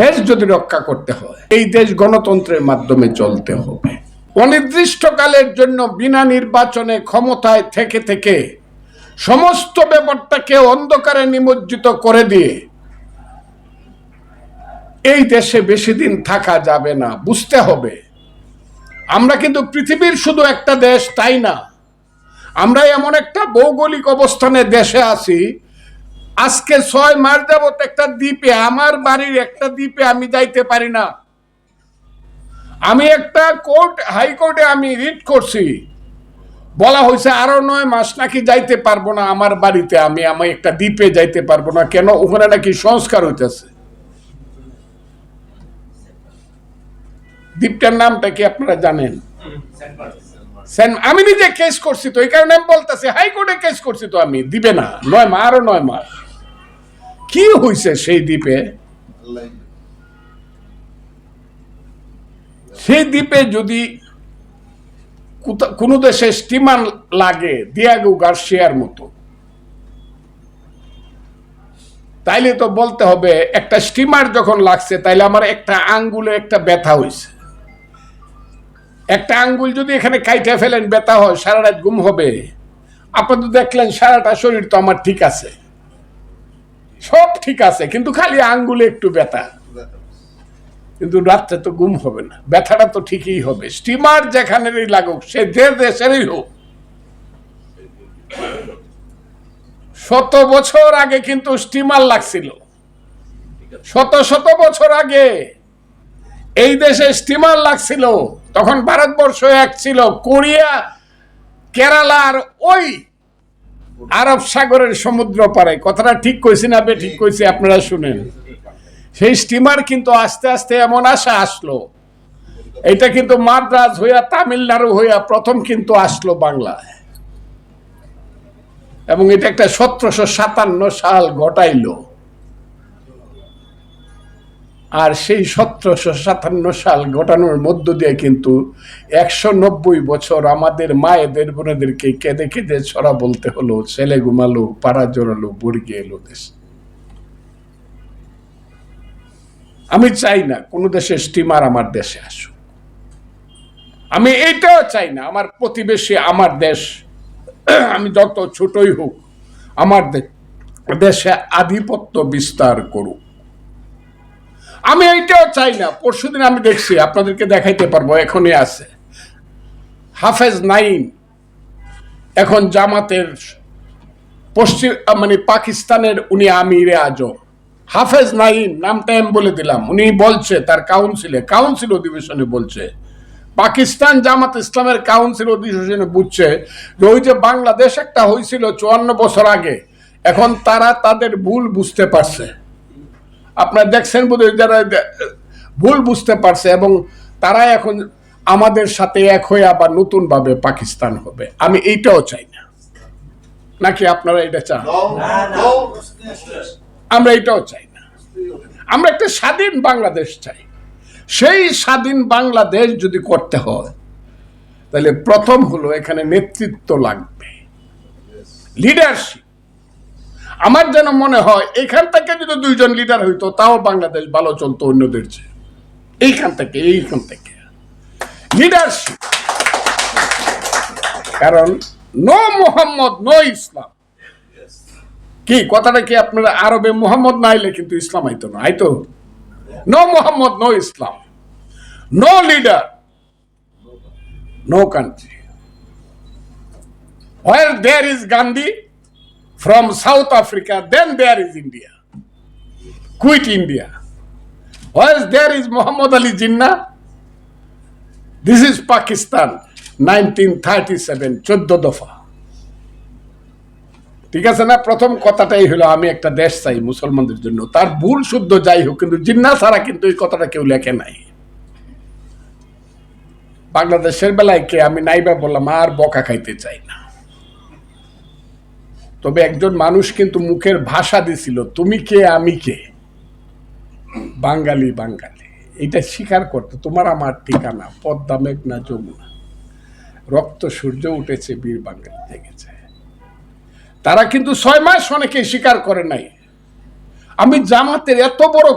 দেশ যদি রক্ষা করতে হয়, এই দেশ গণতন্ত্রের মাধ্যমে চলতে হবে। অনির্দিষ্টকালের জন্য বিনা নির্বাচনে ক্ষমতায় থেকে থেকে সমস্ত ব্যাপারটাকে অন্ধকারে নিমজ্জিত করে দিয়ে এই দেশে বেশি দিন থাকা যাবে না, বুঝতে হবে। আমরা কিন্তু পৃথিবীর শুধু একটা দেশ, তাই না? আমরা এমন একটা ভৌগোলিক অবস্থানে দেশে আছি আজকে ছয় মাস যাবত একটা দ্বীপে, আমার বাড়ির একটা দ্বীপে আমি যাইতে পারি না। আমি একটা কোর্ট হাইকোর্টে আমি রিট করছি। বলা হয়েছে আরও নয় মাস নাকি যাইতে পারব না আমার বাড়িতে, আমি আমি একটা দ্বীপে যাইতে পারব না। কেন? ওখানে নাকি সংস্কার হইতেছে। দ্বীপটার নামটা কি আপনারা জানেন? আমি নিজে কেস করছি তো, এই কারণে আমি বলতেছি হাইকোর্টে কেস করছি তো আমি, দিবে না। নয় মাস আরও নয় মাস। কি হয়েছে সেই দ্বীপে? সেই দ্বীপে যদি কোনো দেশে স্টিমার লাগে, দিয়াগু গার্সিয়ার মতো, তাইলে তো বলতে হবে, একটা স্টিমার যখন লাগছে, তাইলে আমার একটা আঙ্গুলে একটা ব্যথা হয়েছে একটা আঙ্গুল যদি এখানে কাইটা ফেলেন, ব্যথা হয়, সারা রাত গুম হবে। আপনি তো দেখলেন সারাটা শরীর তো আমার ঠিক আছে। সব ঠিক আছে কিন্তু খালি আঙ্গুলে একটু ব্যথা। কিন্তু রাত্রে তো গুম হবে না। ব্যথাটা তো ঠিকই হবে। স্টিমার যেখানেরই লাগুক সে যে দেশেরই হোক। শত বছর আগে কিন্তু স্টিমার লাগছিল। শত শত বছর আগে এই দেশে স্টিমার লাগছিল। তখন ভারতবর্ষ এক ছিল কোরিয়া কেরালার ওই আরব সাগরের সমুদ্র পারে কথাটা ঠিক কইছি না বে, ঠিক কইছি, আপনারা শুনেন। সেই স্টিমার কিন্তু আস্তে আস্তে এমন আশা আসলো। এটা কিন্তু মাদ্রাজ হইয়া তামিলনাড়ু হইয়া প্রথম কিন্তু আসলো বাংলায়। এবং এটা একটা সতেরোশো সাতান্ন সাল ঘটাইলো। আর সেই সতেরোশো সাতান্ন সাল ঘটানোর মধ্য দিয়ে কিন্তু একশো নব্বই বছর আমাদের মায়েদের বোনেদেরকে কেঁদে কেঁদে ছড়া বলতে হলো, ছেলে ঘুমালো, পাড়া জোরালো বর্গি এলো দেশ। আমি চাই না কোনো দেশের স্টিমার আমার দেশে আসুক। আমি এইটাও চাই না আমার প্রতিবেশী আমার দেশ, আমি যত ছোটই হোক, আমার দেশে আধিপত্য বিস্তার করুক। আমি এইটাও চাই না, পরশুদিন আমি দেখছি, আপনাদেরকে দেখাইতে পারব, এখনই আছে। হাফেজ নাইন এখন জামাতের পশ্চিম মানে পাকিস্তানের উনি আমিরে আজম। হাফেজ নাইম, নামটা আমি বলে দিলাম, উনি বলছে, তার কাউন্সিলে, কাউন্সিল অধিবেশনে বলছে, পাকিস্তান জামাত ইসলামের কাউন্সিল অধিবেশনে বুঝছে যে ওই যে বাংলাদেশ একটা হয়েছিল চুয়ান্ন বছর আগে, এখন তারা তাদের ভুল বুঝতে পারছে। আপনারা দেখছেন বোধহয় যারা ভুল বুঝতে পারছে এবং তারা এখন আমাদের সাথে এক হয়ে আবার নতুনভাবে পাকিস্তান হবে। আমি এইটাও চাই না। নাকি আপনারা এটা চান? আমরা এটাও চাই না। আমরা একটা স্বাধীন বাংলাদেশ চাই। সেই স্বাধীন বাংলাদেশ যদি করতে হয় তাহলে প্রথম হলো এখানে নেতৃত্ব লাগবে। লিডারশিপ আমার যেন মনে হয়, এখান থেকে যদি দুইজন লিডার হইতো, তাও বাংলাদেশ ভালো চলতো অন্যদের চেয়ে। এইখান থেকে এইখান থেকে। লিডারশিপ কারণ, নো মোহাম্মদ, নো ইসলাম। কি, কথাটা কি আপনারা আরবে মোহাম্মদ না আইলে কিন্তু ইসলাম আইতো না? আইতো। No Mohammad, no Islam. No leader no country Where there is Gandhi from South Africa, then there is India. Quit India. Where there is Muhammad Ali Jinnah, this is Pakistan, 1937, চোদ্দ দফা। ঠিক আছে না? প্রথম কথাটাই হলো আমি একটা দেশ চাই মুসলমানদের জন্য। তার ভুল শুদ্ধ যাই হোক কিন্তু জিন্না ছাড়া কিন্তু এই কথাটা কেউ লেখে নাই। বাংলাদেশের বেলায় কে? আমি নাইবা বললাম আর বকা খাইতে চাই না। তবে একজন মানুষ কিন্তু মুখের ভাষা দিছিল, তুমি কে, আমি কে? বাঙালি বাঙালি। এটা স্বীকার করতো, তোমার আমার ঠিকানা, পদ্মা মেঘনা যমুনা। রক্ত, সূর্য উঠেছে, বীর বাঙালি জেগেছে তারা কিন্তু ছয় মাস অনেকে স্বীকার করে নাই। আমি জামাতের এত বড়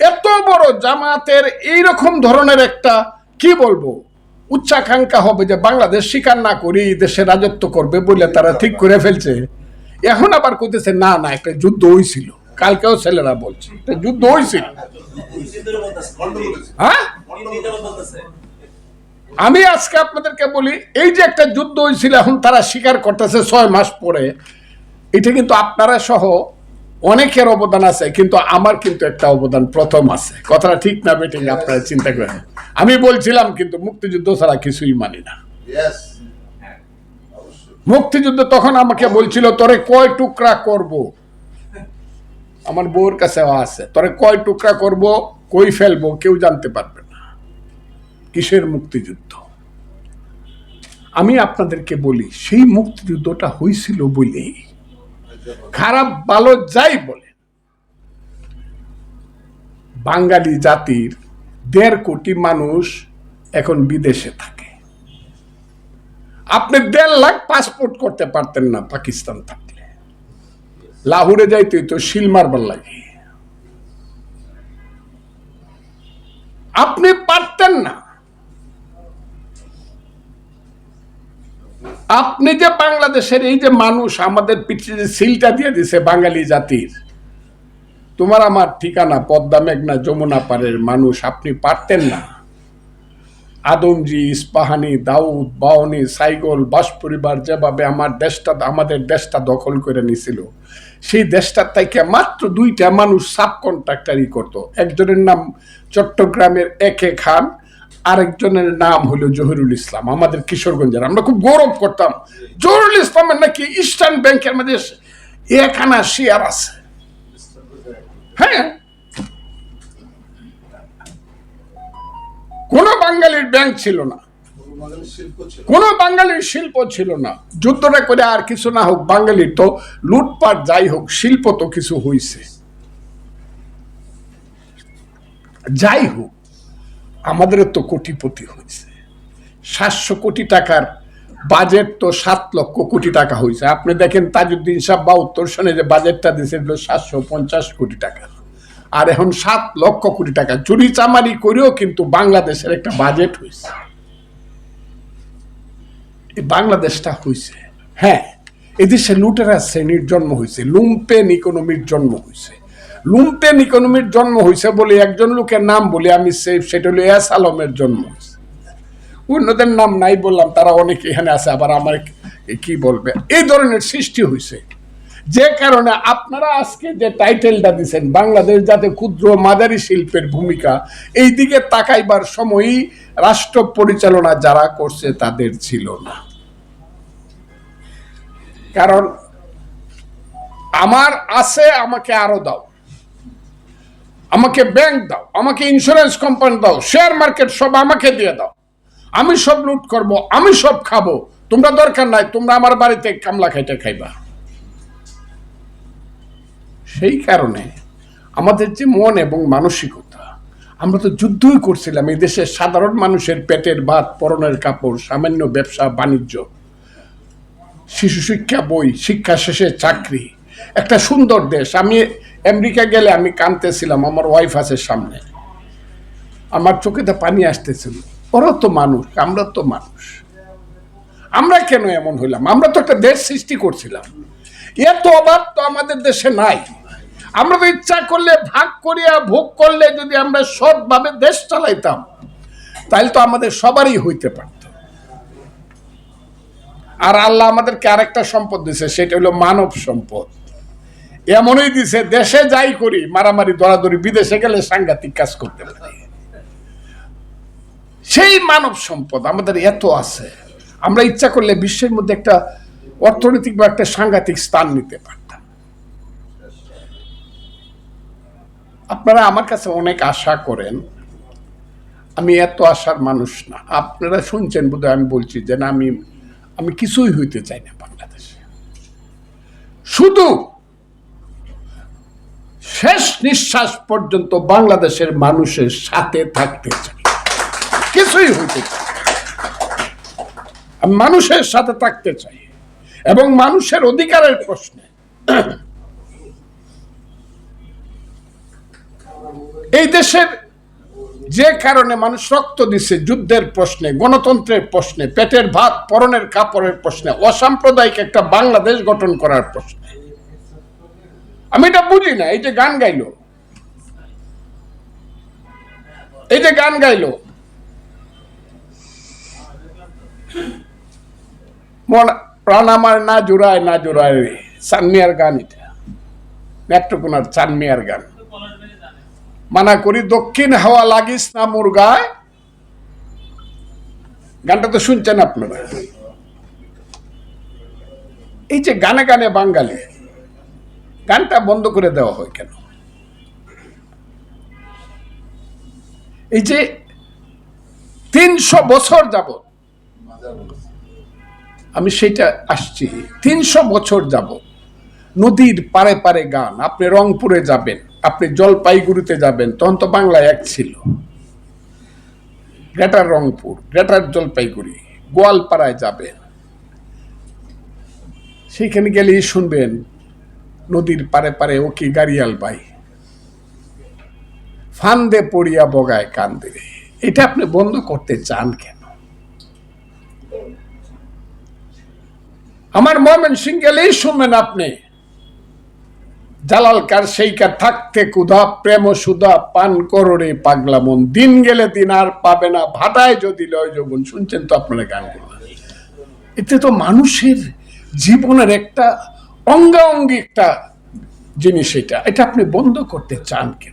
এত বড় জামাতের এইরকম ধরনের একটা, কি বলব, উচ্চাকাঙ্ক্ষা হবে যে বাংলাদেশ স্বীকার না করে এই দেশে রাজত্ব করবে বলে তারা ঠিক করে ফেলছে। এখন আবার কইতেছে, না না, একটা যুদ্ধ হয়েছিল কালকেও ছেলেরা বলছে, একটা যুদ্ধ হয়েছিল হ্যাঁ? আমি আজকে আপনাদেরকে বলি, এই যে একটা যুদ্ধ হয়েছিল এখন তারা স্বীকার করতেছে ছয় মাস পরে। এটা কিন্তু আপনারা সহ অনেকের অবদান আছে, কিন্তু আমার কিন্তু একটা অবদান প্রথম আছে। কথাটা ঠিক না বেঠিক আপনারা চিন্তা করেন। আমি বলছিলাম, কিন্তু মুক্তিযুদ্ধ ছাড়া কিছুই মানি না. মুক্তিযুদ্ধ তখন আমাকে বলছিল, তোরে কয় টুকরা করব? আমার বউর কাছে আছে, তোরে কয় টুকরা করব, কই ফেলব, কেউ জানতে পারবে না। কিসের মুক্তিযুদ্ধ? আমি আপনাদেরকে বলি, সেই মুক্তিযুদ্ধটা হয়েছিল বলেই। খারাপ, ভালো যাই বলে বাঙালি জাতির দেড় কোটি মানুষ এখন বিদেশে থাকে। আপনি দেড় লাখ পাসপোর্ট করতে পারতেন না পাকিস্তান থাকলে। লাহোরে যাইতে তো শিল মারবার লাগে। আপনি পারতেন না। আপনি যে বাংলাদেশের এই যে মানুষ, আমাদের পিছিয়ে যে সিলটা দিয়ে দিছে বাঙালি জাতির, তোমার আমার ঠিকানা, পদ্মা মেঘনা যমুনা পারের মানুষ, আপনি পারতেন না। আদমজি, ইস্পাহানি, দাউদ, বাউনি, সাইগল বাস পরিবার যেভাবে আমার দেশটা, আমাদের দেশটা দখল করে নিছিল, সেই দেশটার থেকে মাত্র দুইটা মানুষ সাব কন্ট্রাক্টারই করতো। একজনের নাম চট্টগ্রামের একে খান, আরেকজনের নাম হলো জহিরুল ইসলাম, আমাদের কিশোরগঞ্জের। আমরা খুব গৌরব করতাম। জহিরুল ইসলামের নাকি ইস্টার্ন ব্যাংকের মধ্যে এখানা শেয়ার আছে। হ্যাঁ? কোনো বাঙালির ব্যাংক ছিল না। কোনো বাঙালির শিল্প ছিল না। যুদ্ধটা করে আর কিছু না হোক বাঙালির তো লুটপাট যাই হোক, শিল্প তো কিছু হইছে। যাই হোক, আমাদের তো কোটিপতি হয়েছে সাতশো কোটি টাকার বাজেট তো সাত লক্ষ কোটি টাকা হয়েছে আপনি দেখেন তাজউদ্দিন সাহ বা উত্তর সনে যে বাজেটটা দিয়েছে সাতশো পঞ্চাশ কোটি টাকা। আর এখন সাত লক্ষ কোটি টাকা চুরি চামারি করেও কিন্তু বাংলাদেশের একটা বাজেট হয়েছে। বাংলাদেশটা হয়েছে। হ্যাঁ এদেশে লুটেরা শ্রেণির জন্ম হয়েছে, লুম্পেন ইকোনমির জন্ম হয়েছে। লুম্পেন ইকোনমির জন্ম হয়েছে বলে একজন লোকের নাম বলে আমি সেটা হলো এস আলমের জন্ম হয়েছে। অন্যদের নাম নাই বললাম, তারা অনেক এখানে আছে, আবার আমার কি বলবে? এই ধরনের সৃষ্টি হয়েছে। যে কারণে আপনারা আজকে যে টাইটেলটা দিচ্ছেন বাংলাদেশ যাতে ক্ষুদ্র মাঝারি শিল্পের ভূমিকা, এই দিকে তাকাইবার সময়ই রাষ্ট্র পরিচালনা যারা করছে তাদের ছিল না। কারণ আমার আছে, আমাকে আরও দাও। আমাকে ব্যাংক দাও, আমাকে ইন্স্যুরেন্স কোম্পানি দাও শেয়ার মার্কেট সব আমাকে দিয়ে দাও। আমি সব লুট করব, আমি সব খাব। তোমরা দরকার নাই, তোমরা আমার বাড়িতে কামলা খাইতে খাইবা। সেই কারণে আমাদের যে মন এবং মানসিকতা, আমরা তো যুদ্ধই করছিলাম এই দেশের সাধারণ মানুষের পেটের ভাত, পরনের কাপড়, সামান্য ব্যবসা, বাণিজ্য, শিশু শিক্ষা বই, শিক্ষা শেষে চাকরি। একটা সুন্দর দেশ। আমি আমেরিকা গেলে আমি কাঁদতেছিলাম, আমার ওয়াইফ আছে সামনে। আমার চোখেতে পানি আসতেছিল। ওরা তো মানুষ, আমরা তো মানুষ। আমরা কেন এমন হইলাম? আমরা তো একটা দেশ সৃষ্টি করছিলাম। এত অভাব তো আমাদের দেশে নাই। আমরা তো ইচ্ছা করলে, ভাগ করিয়া ভোগ করলে যদি আমরা সৎভাবে দেশ চালাইতাম তাহলে তো আমাদের সবারই হইতে পারত। আর আল্লাহ আমাদেরকে আরেকটা সম্পদ দিছে, সেটা হলো মানব সম্পদ। এমনই দিছে, দেশে যাই করি, মারামারি, দরাদরি, বিদেশে গেলে সাংঘাতিক কাজ করতে পারি। সেই মানব সম্পদ আমাদের এত আছে। আমরা ইচ্ছা করলে বিশ্বের মধ্যে একটা অর্থনৈতিক বা একটা সাংঘাতিক স্থান নিতে পারতাম আপনারা আমার কাছে অনেক আশা করেন। আমি এত আশার মানুষ না। আপনারা শুনছেন বোধহয় আমি বলছি যে না, আমি আমি কিছুই হইতে চাই না বাংলাদেশে। শুধু শেষ নিঃশ্বাস পর্যন্ত বাংলাদেশের মানুষের সাথে থাকতে চাই। কিছুই হইতে চাই। মানুষের সাথে থাকতে চাই। এবং মানুষের অধিকারের প্রশ্নে দেশের যে কারণে মানুষ রক্ত দিচ্ছে যুদ্ধের প্রশ্নে, গণতন্ত্রের প্রশ্নে, পেটের ভাত, পরনের কাপড়ের প্রশ্নে, অসাম্প্রদায়িক একটা বাংলাদেশ গঠন করার প্রশ্নে। আমি এটা বুঝি না, এই যে গান গাইলো। এই যে গান গাইলো। মন প্রাণ আমার না জোড়ায় না জোড়ায় চানমিয়ার গান এটা। নেত্রকোনার চানমিয়ার গান। মানা করি, দক্ষিণ হাওয়া লাগিস না মুরগায় গানটা তো শুনছেন আপনারা। এই যে গানে গানে বাঙালি, গানটা বন্ধ করে দেওয়া হয় কেন? এই যে তিনশো বছর যাবত আমি সেটা আসছি, তিনশো বছর যাব নদীর পারে পারে গান, আপনি রংপুরে যাবেন। আপনি জলপাইগুড়িতে যাবেন, তখন তো বাংলায় এক ছিল। গ্রেটার রংপুর, গ্রেটার জলপাইগুড়ি, গোয়ালপাড়ায় যাবেন। সেইখানে গেলেই শুনবেন, নদীর পারে পারে ও কি গাড়িয়াল বাই ফান্দে পড়িয়া বগায় কান্দে। এটা আপনি বন্ধ করতে চান কেন? আমার ময়মন সিং গেলেই শুনবেন আপনি। জালাল কার সেই কার থাকতে কুধা প্রেম সুধা, পান করোরে পাগলা মন। দিন গেলে দিন আর পাবে না। ভাটায় যদি লয় যৌবন। শুনছেন তো আপনারা গানগুলো? এতে তো মানুষের জীবনের একটা অঙ্গাঙ্গি একটা জিনিস এটা। এটা আপনি বন্ধ করতে চান কেন?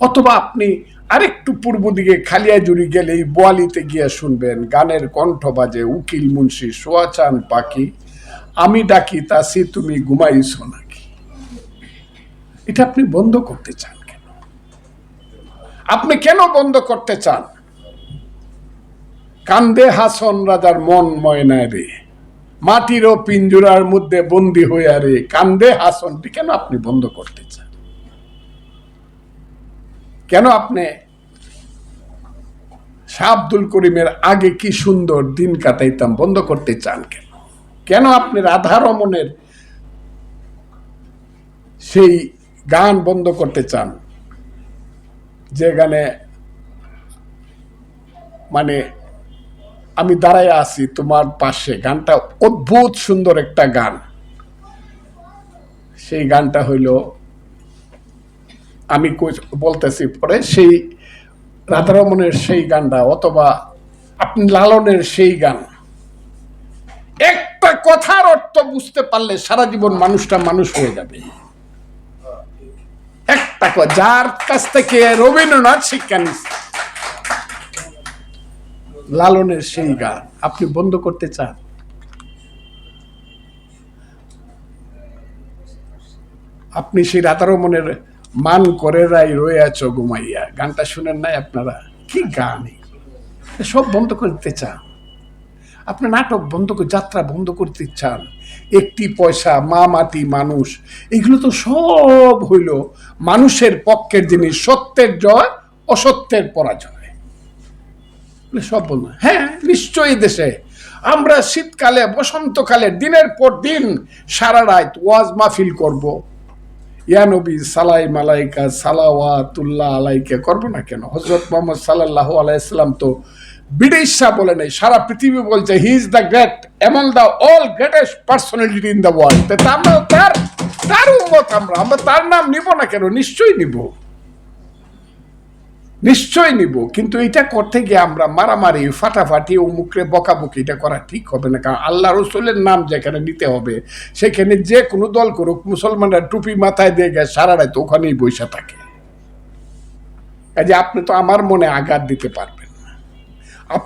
অথবা আপনি আরেকটু পূর্ব দিকে খালিয়াজুড়ি গেলেই বোয়ালিতে গিয়ে শুনবেন, গানের কণ্ঠ বাজে, উকিল মুন্সি সোয়াচান পাখি, আমি ডাকি তাসি তুমি ঘুমাইছো নাকি? এটা আপনি বন্ধ করতে চান কেন? আপনি কেন বন্ধ করতে চান? কান্দে হাসন রাজার মন ময়নায় রে মাটির ও পিঞ্জুরার মধ্যে বন্দি হইয়া রে, কান্দে হাসনটি কেন আপনি বন্ধ করতে চান? কেন আপনি শাহ আব্দুল করিমের আগে কি সুন্দর দিন কাটাইতাম, বন্ধ করতে চান কেন? কেন আপনি রাধা রমনের সেই গান বন্ধ করতে চান যে গানে মানে আমি দাঁড়ায় আছি তোমার পাশে, গানটা অদ্ভুত সুন্দর একটা গান। সেই গানটা হইল, আমি বলতেছি পরে, সেই রাধারমণের সেই গানটা অথবা আপনি লালনের সেই গান। একটা কথার অর্থ বুঝতে পারলে সারা জীবন মানুষটা মানুষ হয়ে যাবে। একটা ক- যার কাছ থেকে রবীন্দ্রনাথ শিক্ষা নিচ্ছে লালনের সেই গান আপনি বন্ধ করতে চান? আপনি সেই রাতারমনের মান করে রাই রয়ে আছো ঘুমাইয়া। গানটা শুনেন নাই আপনারা? কি গান সব বন্ধ করতে চান? আপনি নাটক বন্ধ করে, যাত্রা বন্ধ করতে চান? একটি পয়সা, মা মাটি, মানুষ, এগুলো তো সব হইল মানুষের পক্ষের জিনিস, সত্যের জয়, অসত্যের পরাজয়। সব বলব। হ্যাঁ নিশ্চয়ই দেশে। আমরা শীতকালে, বসন্তকালে, দিনের পর দিন সারা রাত ওয়াজ মাহফিল করব। ইয়া নবী, সালাই মালাইকা, সালাওয়াতুল্লাহ আলাইকে, করব না কেন? হজরত মোহাম্মদ সাল্লাহ আলাইসাল্লাম তো বিদেশা বলে নেই, সারা পৃথিবী বলছে হি ইজ দ্য গ্রেট এমন the all greatest personality in the world আমরা তার তার উন্মত আমরা আমরা তার নাম নিব না কেন? নিশ্চয়ই নিব। নিশ্চয় নিব। কিন্তু এটা করতে গিয়ে আমরা মারামারি, ফাটাফাটি ও মুখে বকাবকি, এটা করা ঠিক হবে না। কারণ আল্লাহ রসুলের নাম যেখানে নিতে হবে, সেখানে যে কোনো দল করুক, মুসলমানরা টুপি মাথায় দিয়ে গেছে সারা রাত ওখানেই বসে থাকে। কাজে আপনি তো আমার মনে আঘাত দিতে পারবেন। I'm